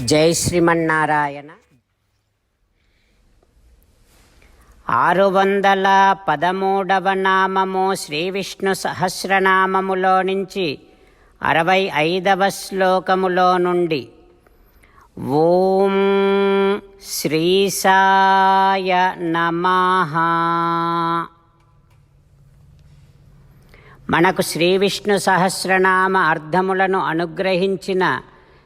జై శ్రీమన్నారాయణ. ఆరు వందల పదమూడవ నామము శ్రీ విష్ణు సహస్రనామములో నుంచి అరవై ఐదవ శ్లోకములో నుండి ఓం శ్రీసాయ నమ. మనకు శ్రీ విష్ణు సహస్రనామ అర్థములను అనుగ్రహించిన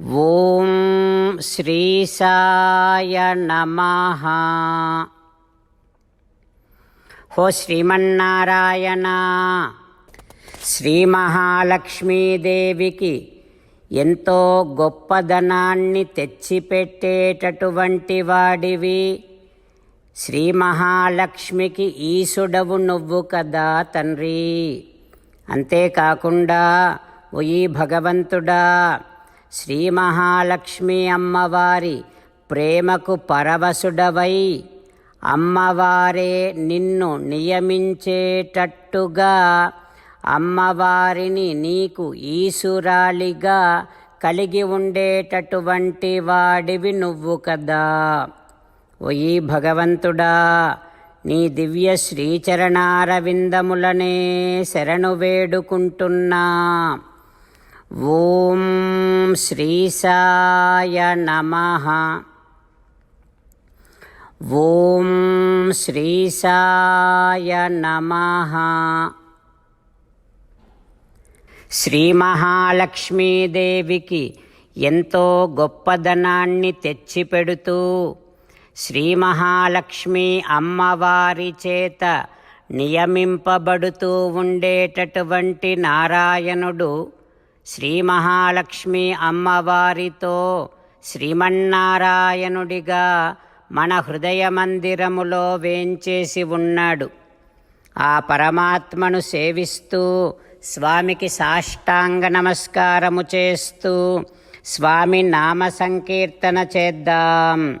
ఓం శ్రీసాయ నమః. హో శ్రీమన్నారాయణ శ్రీమహాలక్ష్మీదేవికి ఎంతో గొప్పదనాన్ని తెచ్చిపెట్టేటటువంటి వాడివి. శ్రీ మహాలక్ష్మికి ఈసుడవు నువ్వు కదా తండ్రి. అంతేకాకుండా ఓయి భగవంతుడా శ్రీ మహాలక్ష్మి అమ్మవారి ప్రేమకు పరవశుడవై అమ్మవారే నిన్ను నియమించేటట్టుగా అమ్మవారిని నీకు ఈశురాలిగా కలిగి ఉండేటటువంటి వాడివి నువ్వు కదా. ఒయి భగవంతుడా నీ దివ్య శ్రీచరణారవిందములనే శరణు వేడుకుంటున్నా. ఓం శ్రీసాయ నమః. ఓం శ్రీసాయ నమః. శ్రీమహాలక్ష్మీదేవికి ఎంతో గొప్పదనాన్ని తెచ్చిపెడుతూ శ్రీ మహాలక్ష్మి అమ్మవారి చేత నియమింపబడుతూ ఉండేటటువంటి నారాయణుడు శ్రీ మహాలక్ష్మి అమ్మవారితో శ్రీమన్నారాయణుడిగా మన హృదయ మందిరములో వేంచేసి ఉన్నాడు. ఆ పరమాత్మను సేవిస్తూ స్వామికి సాష్టాంగ నమస్కారము చేస్తూ స్వామి నామ సంకీర్తన చేద్దాం.